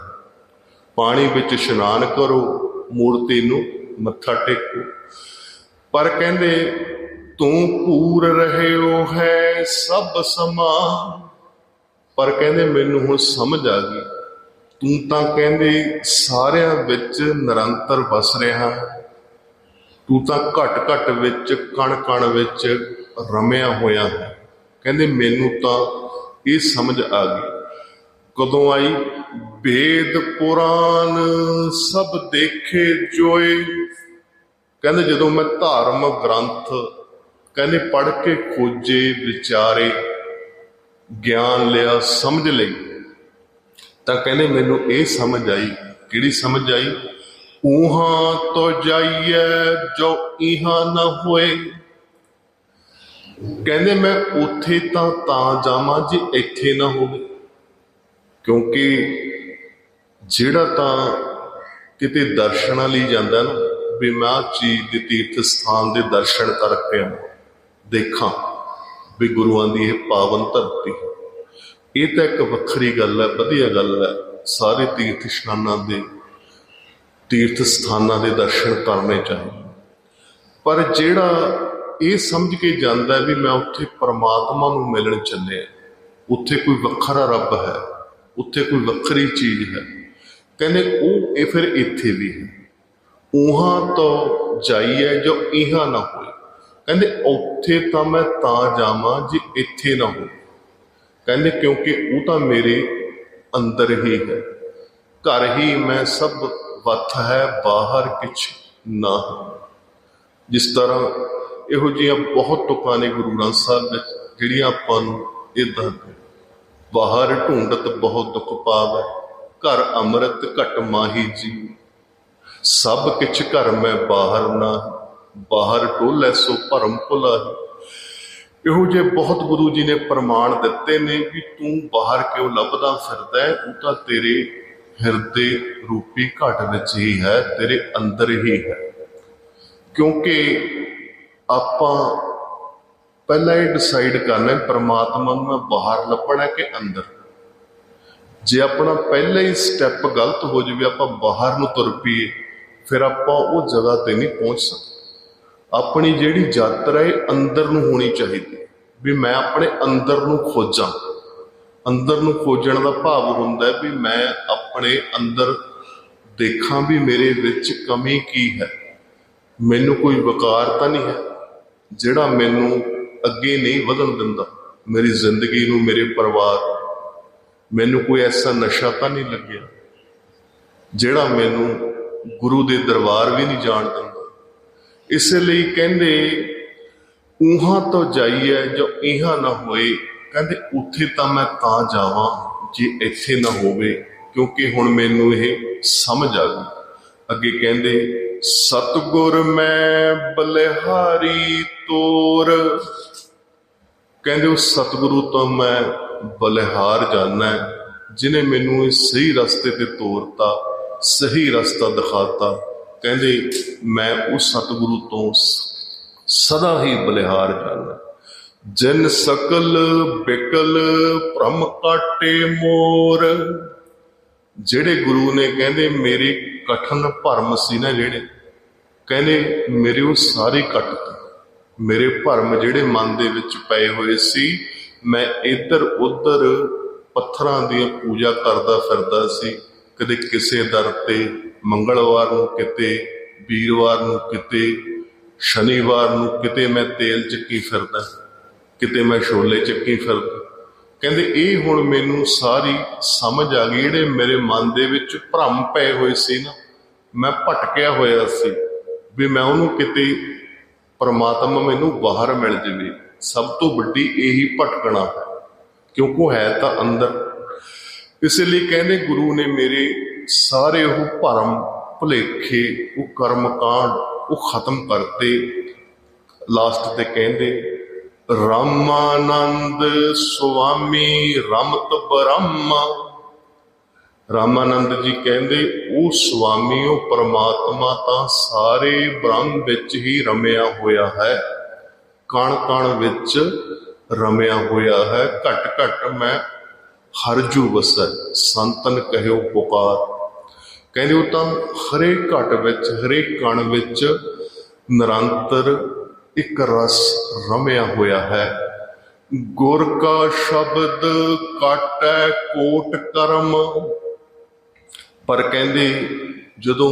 ਪਾਣੀ ਵਿੱਚ ਇਸ਼ਨਾਨ ਕਰੋ ਮੂਰਤੀ ਨੂੰ ਮੱਥਾ ਟੇਕੋ। ਪਰ ਕਹਿੰਦੇ, ਤੂੰ ਪੂਰ ਰਹਿਓ ਹੈ ਸਭ ਸਮਾਂ ਪਰ ਕਹਿੰਦੇ, ਮੈਨੂੰ ਹੁਣ ਸਮਝ ਆ ਗਈ। ਤੂੰ ਤਾਂ ਕਹਿੰਦੇ ਸਾਰਿਆਂ ਵਿੱਚ ਨਿਰੰਤਰ ਵਸ ਰਿਹਾ ਹੈ। ਤੂੰ ਤਾਂ ਘਟ ਘਟ ਵਿੱਚ ਕਣ ਕਣ ਵਿੱਚ ਰਮਿਆ ਹੋਇਆ ਹੈ। ਕਹਿੰਦੇ, ਮੈਨੂੰ ਤਾਂ ਇਹ ਸਮਝ ਆ ਗਈ। ਕਦੋਂ ਆਈ? ਵੇਦ ਪੁਰਾਨ ਸਭ ਦੇਖੇ ਜੋਏ। ਕਹਿੰਦੇ ਜਦੋਂ ਮੈਂ ਧਾਰਮਿਕ ਗ੍ਰੰਥ ਕਹਿੰਦੇ ਪੜ੍ਹ ਕੇ ਖੋਜੇ ਵਿਚਾਰੇ, ਗਿਆਨ ਲਿਆ ਸਮਝ ਲਈ। ਤਾਂ ਕਹਿੰਦੇ ਮੈਨੂੰ ਇਹ ਸਮਝ ਆਈ। ਕਿਹੜੀ ਸਮਝ ਆਈ? ਉਹਾਂ ਤੋਂ ਜਾਈਏ ਜੋ ਇਹਾਂ ਨਾ ਹੋਏ। ਕਹਿੰਦੇ ਮੈਂ ਉੱਥੇ ਤਾਂ ਤਾਂ ਜਾਵਾਂ ਜੇ ਇੱਥੇ ਨਾ ਹੋਵੇ। ਕਿਉਂਕਿ ਜਿਹੜਾ ਤਾਂ ਕਿਤੇ ਦਰਸ਼ਨਾਂ ਲਈ ਜਾਂਦਾ ਨਾ ਵੀ ਮੈਂ ਆਹ ਚੀਜ਼ ਦੇ ਤੀਰਥ ਸਥਾਨ ਦੇ ਦਰਸ਼ਨ ਕਰਕੇ ਆਵਾਂ, ਦੇਖਾਂ ਵੀ ਗੁਰੂਆਂ ਦੀ ਇਹ ਪਾਵਨ ਧਰਤੀ ਇਹ ਤਾਂ ਇੱਕ ਵੱਖਰੀ ਗੱਲ ਹੈ ਵਧੀਆ ਗੱਲ ਹੈ। ਸਾਰੇ ਤੀਰਥ ਇਸ਼ਨਾਨਾਂ ਦੇ ਤੀਰਥ ਸਥਾਨਾਂ ਦੇ ਦਰਸ਼ਨ ਕਰਨੇ ਚਾਹੀਦੇ। ਪਰ ਜਿਹੜਾ ਇਹ ਸਮਝ ਕੇ ਜਾਂਦਾ ਵੀ ਮੈਂ ਉੱਥੇ ਪਰਮਾਤਮਾ ਨੂੰ ਮਿਲਣ ਚੱਲਿਆ ਉੱਥੇ ਕੋਈ ਵੱਖਰਾ ਰੱਬ ਹੈ ਉੱਥੇ ਕੋਈ ਵੱਖਰੀ ਚੀਜ਼ ਹੈ। ਕਹਿੰਦੇ ਉਹ ਇਹ ਫਿਰ ਇੱਥੇ ਵੀ ਹੈ। ਉਹਾਂ ਤੋਂ ਜਾਈਏ ਜੋ ਇਹਾਂ ਨਾ ਹੋਏ। ਕਹਿੰਦੇ ਉੱਥੇ ਤਾਂ ਮੈਂ ਤਾਂ ਜਾਵਾਂ ਜੇ ਇੱਥੇ ਨਾ ਹੋਵੇ ਕਹਿੰਦੇ ਕਿਉਂਕਿ ਉਹ ਤਾਂ ਮੇਰੇ ਅੰਦਰ ਹੀ ਹੈ। ਘਰ ਹੀ ਮੈਂ ਸਭ ਵਤ ਹੈ, ਬਾਹਰ ਕਿਛ ਨਾ ਜਿਸ ਤਰ੍ਹਾਂ ਇਹੋ ਜਿਹੀਆਂ ਬਹੁਤ ਤੁਕਾਂ ਨੇ ਗੁਰੂ ਗ੍ਰੰਥ ਸਾਹਿਬ ਵਿੱਚ ਜਿਹੜੀਆਂ ਆਪਾਂ ਨੂੰ ਇਹ ਦੱਸਦੇ ਬਾਹਰ ਢੂੰਡਤ ਬਹੁਤ ਦੁੱਖ ਪਾਵੈ, ਘਰ ਅੰਮ੍ਰਿਤ ਘਟ ਮਾਹੀ ਜੀ ਸਭ ਕਿਛ ਘਰ ਮੈਂ ਬਾਹਰ ਨਾ ਬਾਹਰ ਟੋਲੇ ਸੋ ਭਰਮ ਭੁਲਾਹੀ। ਇਹੋ ਜਿਹੇ ਬਹੁਤ ਗੁਰੂ ਜੀ ਨੇ ਪ੍ਰਮਾਣ ਦਿੱਤੇ ਨੇ ਵੀ ਤੂੰ ਬਾਹਰ ਕਿਉਂ ਲੱਭਦਾ ਫਿਰਦਾ ਹੈ? ਉਹ ਤਾਂ ਤੇਰੇ ਹਿਰਦੇ ਰੂਪੀ ਘਟ ਵਿੱਚ ਹੀ ਹੈ, ਤੇਰੇ ਅੰਦਰ ਹੀ ਹੈ। ਕਿਉਂਕਿ ਆਪਾਂ ਪਹਿਲਾਂ ਇਹ ਡਿਸਾਈਡ ਕਰਨਾ ਹੈ, ਪ੍ਰਮਾਤਮਾ ਨੂੰ ਮੈਂ ਬਾਹਰ ਲੱਭਣਾ ਕਿ ਅੰਦਰ? ਜੇ ਆਪਣਾ ਪਹਿਲਾ ਹੀ ਸਟੈਪ ਗਲਤ ਹੋ ਜਾਵੇ, ਆਪਾਂ ਬਾਹਰ ਨੂੰ ਤੁਰ ਪਈਏ, ਫਿਰ ਆਪਾਂ ਉਹ ਜਗ੍ਹਾ ਤੇ ਨਹੀਂ ਪਹੁੰਚ ਸਕਦੇ। ਆਪਣੀ ਜਿਹੜੀ ਯਾਤਰਾ ਹੈ, ਅੰਦਰ ਨੂੰ ਹੋਣੀ ਚਾਹੀਦੀ ਵੀ ਮੈਂ ਆਪਣੇ ਅੰਦਰ ਨੂੰ ਖੋਜਾਂ। ਅੰਦਰ ਨੂੰ ਖੋਜਣ ਦਾ ਭਾਵ ਹੁੰਦਾ ਹੈ ਵੀ ਮੈਂ ਆਪਣੇ ਅੰਦਰ ਦੇਖਾਂ ਵੀ ਮੇਰੇ ਵਿੱਚ ਕਮੀ ਕੀ ਹੈ। ਮੈਨੂੰ ਕੋਈ ਵਕਾਰ ਤਾਂ ਨਹੀਂ ਹੈ। ਜਿਹੜਾ ਮੈਨੂੰ ਅੱਗੇ ਨਹੀਂ ਵਧਣ ਦਿੰਦਾ। ਮੇਰੀ ਜ਼ਿੰਦਗੀ ਨੂੰ, ਮੇਰੇ ਪਰਿਵਾਰ ਨੂੰ। ਮੈਨੂੰ ਕੋਈ ਐਸਾ ਨਸ਼ਾ ਤਾਂ ਨਹੀਂ ਲੱਗਿਆ, ਜਿਹੜਾ ਮੈਨੂੰ ਗੁਰੂ ਦੇ ਦਰਬਾਰ ਵੀ ਨਹੀਂ ਜਾਣ ਦਿੰਦਾ। ਇਸੇ ਲਈ ਕਹਿੰਦੇ ਉਹਾਂ ਤੋਂ ਜਾਈਏ ਜੋ ਇਹਾਂ ਨਾ ਹੋਏ। ਕਹਿੰਦੇ, ਉੱਥੇ ਤਾਂ ਮੈਂ ਤਾਂ ਜਾਵਾਂ ਜੇ ਇੱਥੇ ਨਾ ਹੋਵੇ, ਕਿਉਂਕਿ ਹੁਣ ਮੈਨੂੰ ਇਹ ਸਮਝ ਆ ਗਈ। ਅੱਗੇ ਕਹਿੰਦੇ, ਸਤਗੁਰ ਮੈਂ ਬਲਿਹਾਰੀ ਤੋਰ ਕਹਿੰਦੇ ਉਹ ਸਤਿਗੁਰੂ ਤੋਂ ਮੈਂ ਬਲਿਹਾਰ ਜਾਣਾ ਜਿਨੇ ਮੈਨੂੰ ਇਹ ਸਹੀ ਰਸਤੇ ਤੇ ਤੋਰਤਾ, ਸਹੀ ਰਸਤਾ ਦਿਖਾਤਾ। ਕਹਿੰਦੇ ਮੈਂ ਉਸ ਸਤਿਗੁਰੂ ਤੋਂ ਸਦਾ ਹੀ ਬਲਿਹਾਰ ਜਾਣਾ ਜਨ ਸਕਲ ਬਿਕਲ ਭ੍ਰਮ ਕਾਟੇ ਮੋਰ। ਜਿਹੜੇ ਗੁਰੂ ਨੇ ਕਹਿੰਦੇ ਮੇਰੇ ਕਠਨ ਭਰਮ ਸੀ ਨਾ ਜਿਹੜੇ, ਕਹਿੰਦੇ ਮੇਰੇ ਉਹ ਸਾਰੇ ਕੱਟ ਦਿੱਤੇ। ਮੇਰੇ ਭਰਮ ਜਿਹੜੇ ਮਨ ਦੇ ਵਿੱਚ ਪਏ ਹੋਏ ਸੀ, ਮੈਂ ਇੱਧਰ ਉੱਧਰ ਪੱਥਰਾਂ ਦੀ ਪੂਜਾ ਕਰਦਾ ਫਿਰਦਾ ਸੀ। ਕਦੇ ਕਿਸੇ ਦਰ ਤੇ, ਮੰਗਲਵਾਰ ਨੂੰ ਕਿਤੇ, ਵੀਰਵਾਰ ਨੂੰ ਕਿਤੇ, ਸ਼ਨੀਵਾਰ ਨੂੰ ਕਿਤੇ ਮੈਂ ਤੇਲ ਚੱਕੀ ਫਿਰਦਾ, ਕਿਤੇ ਮੈਂ ਛੋਲੇ ਚੱਕੀ ਫਿਰਦਾ। ਕਹਿੰਦੇ, ਇਹ ਹੁਣ ਮੈਨੂੰ ਸਾਰੀ ਸਮਝ ਆ ਗਈ, ਜਿਹੜੇ ਮੇਰੇ ਮਨ ਦੇ ਵਿੱਚ ਭਰਮ ਪਏ ਹੋਏ ਸੀ ਨਾ, ਮੈਂ ਭਟਕਿਆ ਹੋਇਆ ਸੀ ਵੀ ਮੈਂ ਉਹਨੂੰ ਕਿਤੇ ਪਰਮਾਤਮਾ ਮੈਨੂੰ ਬਾਹਰ ਮਿਲ ਜਵੇ। ਸਭ ਤੋਂ ਵੱਡੀ ਇਹੀ ਭਟਕਣਾ ਹੈ। ਕਿਉਂਕਿ ਹੈ ਤਾਂ ਅੰਦਰ। ਇਸ ਲਈ ਕਹਿੰਦੇ ਗੁਰੂ ਨੇ ਮੇਰੇ ਸਾਰੇ ਉਹ ਭਰਮ ਭੁਲੇਖੇ, ਉਹ ਕਰਮ ਕਾਂਡ ਉਹ ਖਤਮ ਕਰਤੇ। ਲਾਸਟ ਤੇ ਕਹਿੰਦੇ, ਰਾਮਾਨੰਦ ਸੁਆਮੀ ਰਮਤ ਬ੍ਰਹਮਾ। ਰਾਮਾਨੰਦ ਜੀ ਕਹਿੰਦੇ, ਉਹ ਸੁਆਮੀ ਪ੍ਰਮਾਤਮਾ ਤਾਂ ਸਾਰੇ ਬ੍ਰਹਮ ਵਿੱਚ ਹੀ ਰਮਿਆ ਹੋਇਆ ਹੈ। ਕਣ ਕਣ ਵਿੱਚ ਰਮਿਆ ਹੋਇਆ ਹੈ। ਘਟ ਘਟ ਮੈਂ ਹਰਜੂ ਵਸੈ, ਸੰਤਨ ਕਹਿਓ ਪੁਕਾਰ। ਕਹਿੰਦੇ, ਉਹ ਤਾਂ ਹਰੇਕ ਘਟ ਵਿੱਚ, ਹਰੇਕ ਕਣ ਵਿੱਚ ਨਿਰੰਤਰ ਇੱਕ ਰਸ ਰਮਿਆ ਹੋਇਆ ਹੈ। ਗੁਰ ਕਾ ਸ਼ਬਦ ਕਾਟੈ ਕੋਟ ਕਰਮ ਪਰ ਕਹਿੰਦੇ ਜਦੋਂ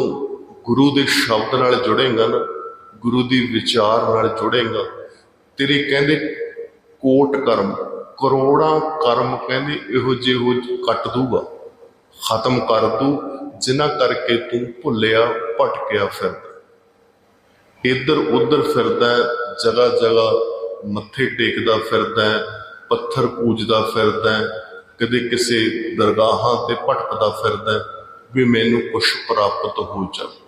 ਗੁਰੂ ਦੇ ਸ਼ਬਦ ਨਾਲ ਜੁੜੇਗਾ ਨਾ, ਗੁਰੂ ਦੀ ਵਿਚਾਰ ਨਾਲ ਜੁੜੇਗਾ, ਤੇਰੇ ਕਹਿੰਦੇ ਕੋਟ ਕਰਮ, ਕਰੋੜਾਂ ਕਰਮ ਕਹਿੰਦੇ ਇਹੋ ਜਿਹੇ ਕੱਟ ਦੂਗਾ, ਖਤਮ ਕਰ ਦੂ ਜਿਨ੍ਹਾਂ ਕਰਕੇ ਤੂੰ ਭੁੱਲਿਆ, ਭਟਕਿਆ ਫਿਰਦਾ। ਇੱਧਰ ਉੱਧਰ ਫਿਰਦਾ ਜਗਾ ਜਗਾ ਮੱਥੇ ਟੇਕਦਾ ਫਿਰਦਾ, ਪੱਥਰ ਪੂਜਦਾ ਫਿਰਦਾ, ਕਦੇ ਕਿਸੇ ਦਰਗਾਹਾਂ ਤੇ ਭਟਕਦਾ ਫਿਰਦਾ। ਵੀ ਮੈਨੂੰ ਕੁਝ ਪ੍ਰਾਪਤ ਹੋ ਜਾਵੇ।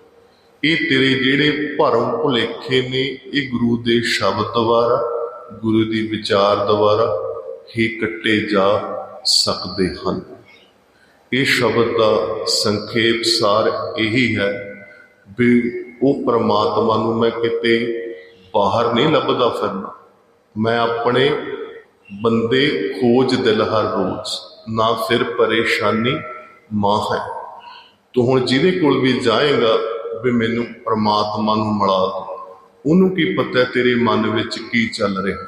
ਇਹ ਤੇਰੇ ਜਿਹੜੇ ਭਰਮ ਭੁਲੇਖੇ ਨੇ, ਇਹ ਗੁਰੂ ਦੇ ਸ਼ਬਦ ਦੁਆਰਾ, ਗੁਰੂ ਦੀ ਵਿਚਾਰ ਦੁਆਰਾ ਹੀ ਕੱਟੇ ਜਾ ਸਕਦੇ ਹਨ। ਇਹ ਸ਼ਬਦ ਦਾ ਸੰਖੇਪ ਸਾਰ ਇਹੀ ਹੈ ਵੀ ਉਹ ਪ੍ਰਮਾਤਮਾ ਨੂੰ ਮੈਂ ਕਿਤੇ ਬਾਹਰ ਨਹੀਂ ਲੱਭਦਾ ਫਿਰਨਾ। ਮੈਂ ਆਪਣੇ ਬੰਦੇ ਖੋਜ ਦਿਲ ਹਰ ਰੋਜ਼, ਨਾ ਫਿਰ ਪਰੇਸ਼ਾਨੀ ਮਾਂ ਹੈ। ਤੂੰ ਹੁਣ ਜਿਹਦੇ ਕੋਲ ਵੀ ਜਾਏਗਾ, ਵੀ ਮੈਨੂੰ ਪਰਮਾਤਮਾ ਨੂੰ ਮਿਲਾ ਉਹਨੂੰ ਕੀ ਪਤਾ ਤੇਰੇ ਮਨ ਵਿੱਚ ਕੀ ਚੱਲ ਰਿਹਾ?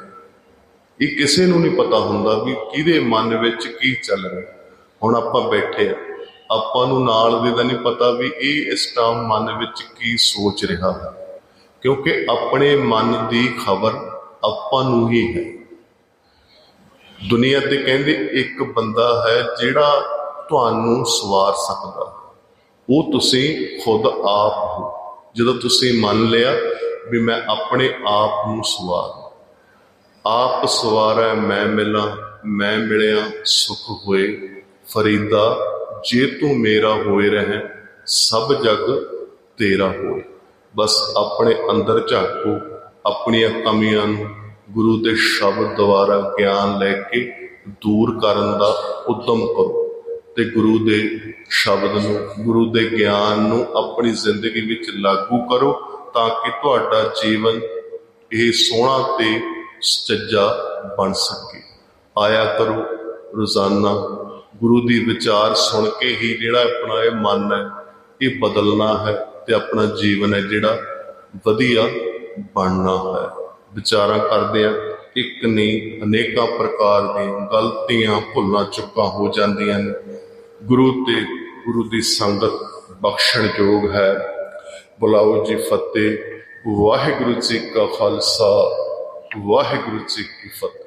ਇਹ ਕਿਸੇ ਨੂੰ ਨਹੀਂ ਪਤਾ ਹੁੰਦਾ ਵੀ ਕਿਹਦੇ ਮਨ ਵਿੱਚ ਕੀ ਚੱਲ ਰਿਹਾ। ਹੁਣ ਆਪਾਂ ਬੈਠੇ ਆ। ਆਪਾਂ ਨੂੰ ਨਾਲ ਦੇ ਦਾ ਨਹੀਂ ਪਤਾ ਵੀ ਇਹ ਇਸ ਟਾਈਮ ਮਨ ਵਿੱਚ ਕੀ ਸੋਚ ਰਿਹਾ ਹੈ। ਕਿਉਂਕਿ ਆਪਣੇ ਮਨ ਦੀ ਖਬਰ ਆਪਾਂ ਨੂੰ ਹੀ ਹੈ। ਦੁਨੀਆ ਤੇ ਕਹਿੰਦੇ ਇੱਕ ਬੰਦਾ ਹੈ ਜਿਹੜਾ ਤੁਹਾਨੂੰ ਸਵਾਰ ਸਕਦਾ। ਉਹ ਤੁਸੀਂ ਖੁਦ ਆਪ ਹੋ। ਜਦੋਂ ਤੁਸੀਂ ਮੰਨ ਲਿਆ ਵੀ ਮੈਂ ਆਪਣੇ ਆਪ ਨੂੰ ਸਵਾਰ ਆਪ ਸਵਾਰੈ ਮੈਂ ਮਿਲਾਂ, ਮੈਂ ਮਿਲਿਆ, ਸੁਖ ਹੋਏ। ਫਰੀਦਾ, ਜੇ ਤੂੰ ਮੇਰਾ ਹੋਏ ਰਹਿ, ਸਭ ਜਗ ਤੇਰਾ ਹੋਏ। ਬਸ ਆਪਣੇ ਅੰਦਰ ਝਾਕੋ, ਆਪਣੀਆਂ ਕਮੀਆਂ ਨੂੰ ਗੁਰੂ ਦੇ ਸ਼ਬਦ ਦੁਆਰਾ ਗਿਆਨ ਲੈ ਕੇ ਦੂਰ ਕਰਨ ਦਾ ਉਦਮ ਕਰੋ। ਤੇ ਗੁਰੂ ਦੇ ਸ਼ਬਦ ਨੂੰ, ਗੁਰੂ ਦੇ ਗਿਆਨ ਨੂੰ ਆਪਣੀ ਜ਼ਿੰਦਗੀ ਵਿੱਚ ਲਾਗੂ ਕਰੋ ਤਾਂ ਕਿ ਤੁਹਾਡਾ ਜੀਵਨ ਇਹ ਸੋਹਣਾ ਤੇ ਸੱਜਾ ਬਣ ਸਕੇ। ਆਇਆ ਕਰੋ ਰੋਜ਼ਾਨਾ, ਗੁਰੂ ਦੀ ਵਿਚਾਰ ਸੁਣ ਕੇ ਹੀ ਜਿਹੜਾ ਆਪਣਾ ਇਹ ਮਨ ਹੈ, ਇਹ ਬਦਲਣਾ ਹੈ ਤੇ ਆਪਣਾ ਜੀਵਨ ਹੈ ਜਿਹੜਾ ਵਧੀਆ ਬਣਨਾ ਹੈ। ਵਿਚਾਰਾਂ ਕਰਦੇ ਆ ਇੱਕ ਨੇ ਅਨੇਕਾਂ ਪ੍ਰਕਾਰ ਦੀਆਂ ਗਲਤੀਆਂ ਭੁੱਲਾਂ ਚੁੱਕਾਂ ਹੋ ਜਾਂਦੀਆਂ ਨੇ। ਗੁਰੂ ਤੇ ਗੁਰੂ ਦੀ ਸੰਗਤ ਬਖਸ਼ਣ ਯੋਗ ਹੈ। ਬੁਲਾਓ ਜੀ ਫਤਿਹ। ਵਾਹਿਗੁਰੂ ਜੀ ਕਾ ਖਾਲਸਾ। ਵਾਹਿਗੁਰੂ ਜੀ ਕੀ ਫਤਿਹ।